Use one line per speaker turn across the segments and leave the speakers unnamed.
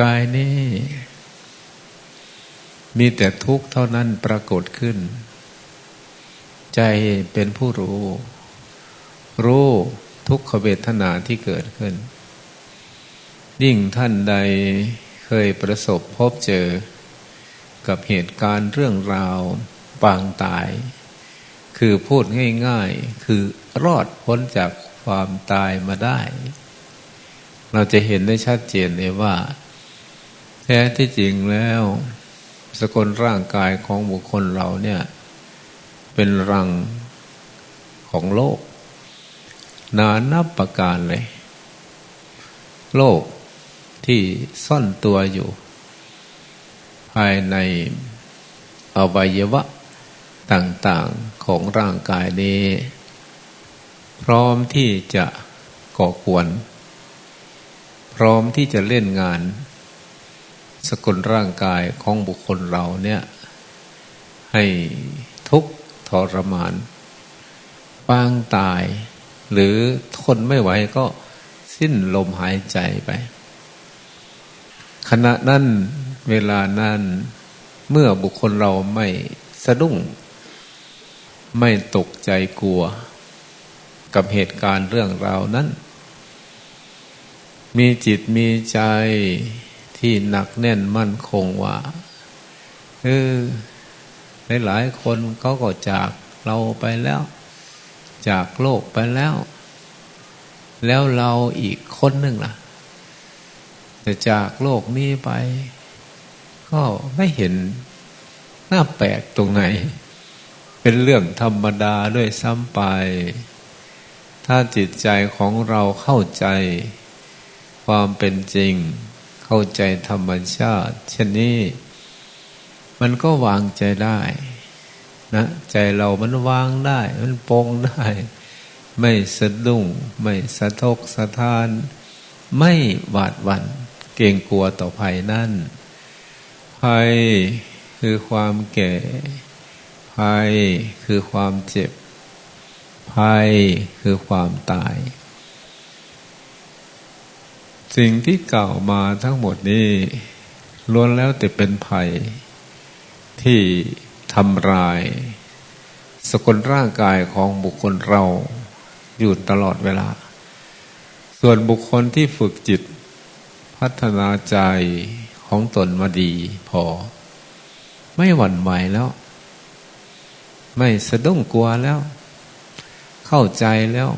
กายนี่มีแต่ทุกข์เท่านั้นปรากฏขึ้น ใจเป็นผู้รู้ รู้ทุกขเวทนาที่เกิดขึ้น ยิ่งท่านใดเคยประสบพบเจอ กับเหตุการณ์เรื่องราวปางตาย คือพูดง่ายๆ คือรอดพ้นจากความตายมาได้ เราจะเห็นได้ชัดเจนเลยว่า แท้ที่จริงแล้ว สกลร่างกายของบุคคลเราเนี่ย เป็นรังของโลก นานับประการเลย โลกที่ซ่อนตัวอยู่ ภายในอวัยวะต่างๆของร่างกายนี้ พร้อมที่จะก่อขวน พร้อมที่จะเล่นงาน สกุลร่างกายของบุคคลเราเนี่ย ให้ทุกข์ทรมานปางตาย หรือทนไม่ไหวก็สิ้นลมหายใจไป ขณะนั้นเวลานั้นเมื่อบุคคลเราไม่สะดุ้ง ไม่ตกใจกลัว กับเหตุการณ์เรื่องราวนั้น มีจิตมีใจ ที่หนักแน่นมั่นคงว่าเออหลายๆคนเขาก็จากเราไปแล้ว จากโลกไปแล้ว แล้วเราอีกคนหนึ่งล่ะแต่จากโลกนี้ไป ก็ไม่เห็นหน้าแปลกตรงไหน เป็นเรื่องธรรมดาด้วยซ้ำไป ถ้าจิตใจของเราเข้าใจ ความเป็นจริง เข้าใจธรรมชาติ เช่นนี้ มันก็วางใจได้นะใจเรามันวางได้ มันปองได้ ไม่สะดุ้ง ไม่สะทกสะทาน ไม่หวาดหวัน่นเกรงกลัวต่อภัยนั่น ภัยคือความแก่ ภัยคือความเจ็บ ภัยคือความตาย สิ่งที่กล่าวมาทั้งหมดนี้ล้วนแล้วแต่เป็นภัย ที่ทำลาย สกุลร่างกายของบุคคลเราอยู่ตลอดเวลา ส่วนบุคคลที่ฝึกจิต พัฒนาใจของตนมาดีพอ ไม่หวั่นไหวแล้ว ไม่สะดุ้งกลัวแล้ว เข้าใจแล้ว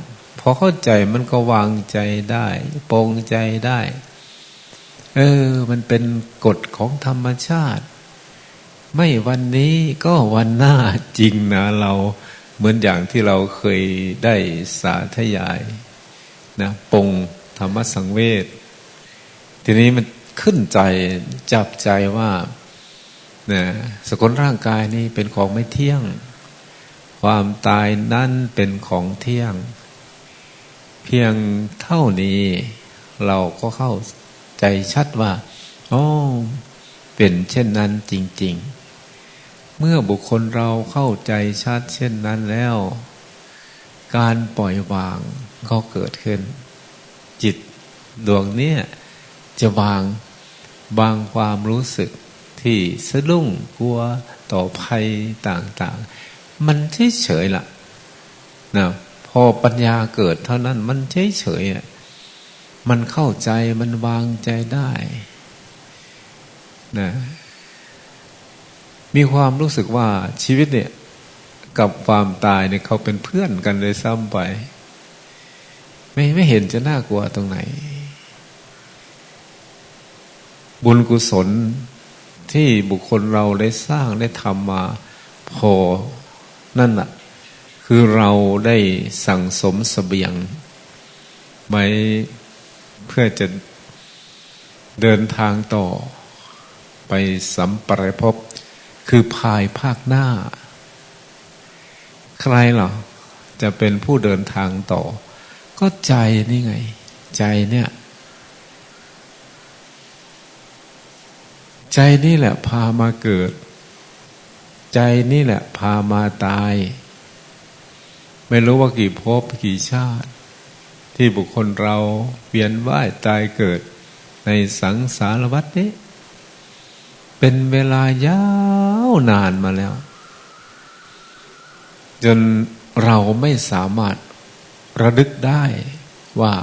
อเข้าใจมันก็วางใจได้ปรงใจได้ เออ มันเป็นกฎของธรรมชาติ ไม่วันนี้ก็วันหน้าจริงนะเราเหมือนอย่างที่เราเคยได้สาธยายนะปรงธรรมสังเวชทีนี้มันขึ้นใจจับใจว่านะสกุลร่างกายนี้เป็นของไม่เที่ยง ความตายนั่นเป็นของเที่ยง เพียงเท่านี้เราก็เข้าใจชัดว่าอ๋อเป็นเช่นนั้นจริง ๆ เมื่อบุคคลเราเข้าใจชัดเช่นนั้นแล้ว การปล่อยวางก็เกิดขึ้น จิตดวงนี้จะวางบางความรู้สึกที่สะดุ้งกลัวต่อภัยต่าง ๆ มันเฉยๆละ่ะนะ อปัญญาเกิดเท่านั้นมันเฉยเฉยมันเข้าใจมันวางใจได้นะมีความรู้สึกว่าชีวิตเนี่ย กับความตายเนี่ยเขาเป็นเพื่อนกันเลยซ้ำไป ไม่ไม่เห็นจะน่ากลัวตรงไหน บุญกุศลที่บุคคลเราได้สร้างได้ทำมา พอนั่นแหะ คือเราได้สั่งสมสเสบียงไว้เพื่อจะเดินทางต่อไปสัมปรายภพคือภายภาคหน้า ใครหรอจะเป็นผู้เดินทางต่อ ก็ใจนี่ไง ใจเนี่ย ใจนี่แหละพามาเกิด ใจนี่แหละพามาตาย ไม่รู้ว่ากี่ภพกี่ชาติ ที่บุคคลเราเวียนว่ายตายเกิดในสังสารวัฏนี้ เป็นเวลายาวนานมาแล้ว จนเราไม่สามารถระลึกได้ว่า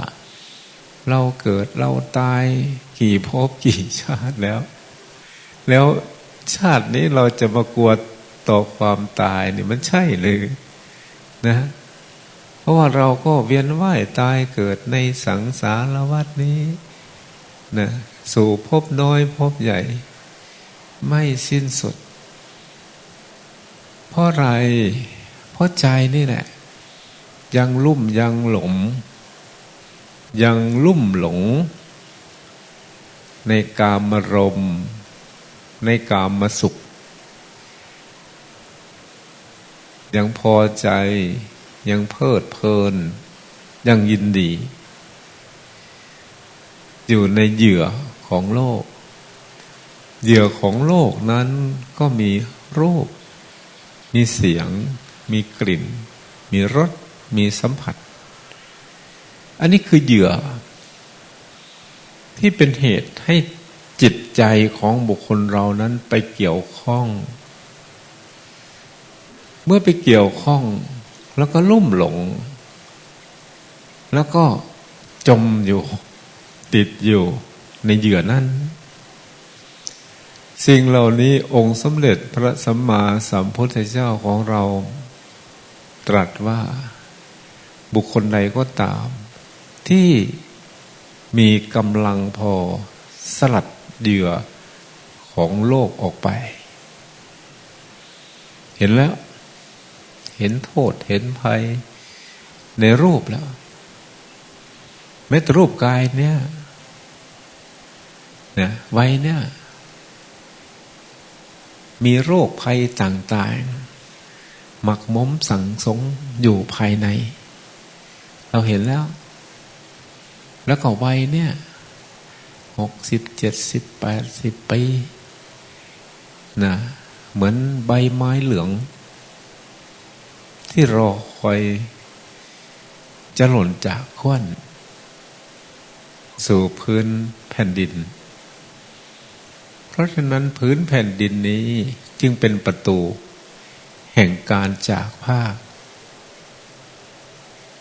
เราเกิดเราตายกี่ภพกี่ชาติแล้ว แล้วชาตินี้เราจะมากลัวต่อความตายนี่มันใช่เลย นะเพราะว่าเราก็เวียนว่ายตายเกิดในสังสารวัฏนี้นะสู่พบน้อยพบใหญ่ ไม่สิ้นสุด เพราะอะไร เพราะใจนี่แหละ ยังลุ่มยังหลง ยังลุ่มหลง ในกามรม ในกามสุข ยังพอใจ ยังเพลิดเพลิน ยังยินดี อยู่ในเหยื่อของโลก เหยื่อของโลกนั้นก็มีรูป มีเสียง มีกลิ่น มีรส มีสัมผัส อันนี้คือเหยื่อ ที่เป็นเหตุให้จิตใจของบุคคลเรานั้นไปเกี่ยวข้อง เมื่อไปเกี่ยวข้อง แล้วก็ลุ่มหลง แล้วก็จมอยู่ติดอยู่ในเหยื่อนั้น สิ่งเหล่านี้องค์สมเด็จพระสัมมาสัมพุทธเจ้าของเรา ตรัสว่าบุคคลใดก็ตาม ที่มีกำลังพอสลัดเหยื่อของโลกออกไป เห็นแล้ว ห็นโทษ เห็นภัยในรูปแล้วแม้แต่รูปกายเนี่ยนะไว้เนี่ย มีโรคภัยต่างๆ หมักมมสังสงอยู่ภายใน เราเห็นแล้ว แล้วก็ไว้เนี่ยหกสิบเจ็ดสิบแปดสิบปีนะเหมือนใบไม้เหลือง ที่รอคอยจะหล่นจากข้วนสู่พื้นแผ่นดิน เพราะฉะนั้นพื้นแผ่นดินนี้จึงเป็นประตู แห่งการจากภาค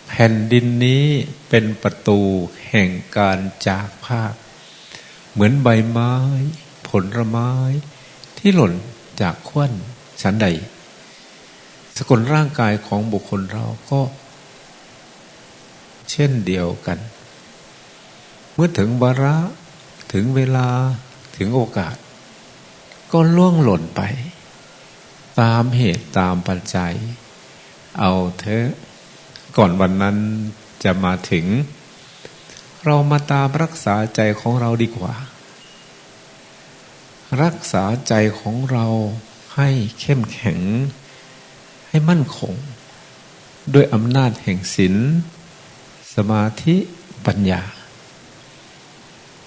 แผ่นดินนี้เป็นประตูแห่งการจากภาค เหมือนใบไม้ ผลไม้ ที่หล่นจากขวัญชั้นใด สกุลร่างกายของบุคคลเราก็เช่นเดียวกัน เมื่อถึงวาระถึงเวลาถึงโอกาส ก็ล่วงหล่นไป ตามเหตุตามปัจจัย เอาเถอะก่อนวันนั้นจะมาถึง เรามาตามรักษาใจของเราดีกว่า รักษาใจของเราให้เข้มแข็ง ให้มั่นคง ด้วยอำนาจแห่งศีลสมาธิปัญญา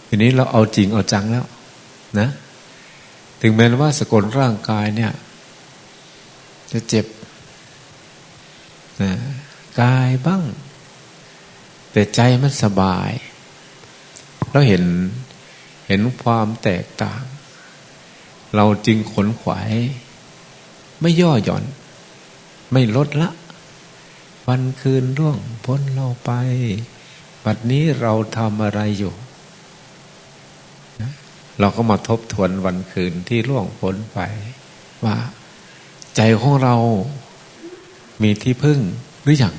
ทีนี้เราเอาจริงเอาจังแล้วนะ ถึงแม้ว่าสกลร่างกายเนี่ย จะเจ็บนะกายบ้าง แต่ใจมันสบาย เราเห็นเห็นความแตกต่าง เราจึงขนขวาย ไม่ย่อหย่อน ไม่ลดละ วันคืนร่วงพ้นเราไปปัดนี้เราทำอะไรอยู่ เราก็มาทบทวนวันคืนที่ร่วงพ้นไป ว่า ใจของเรามีที่พึ่งหรืออยัง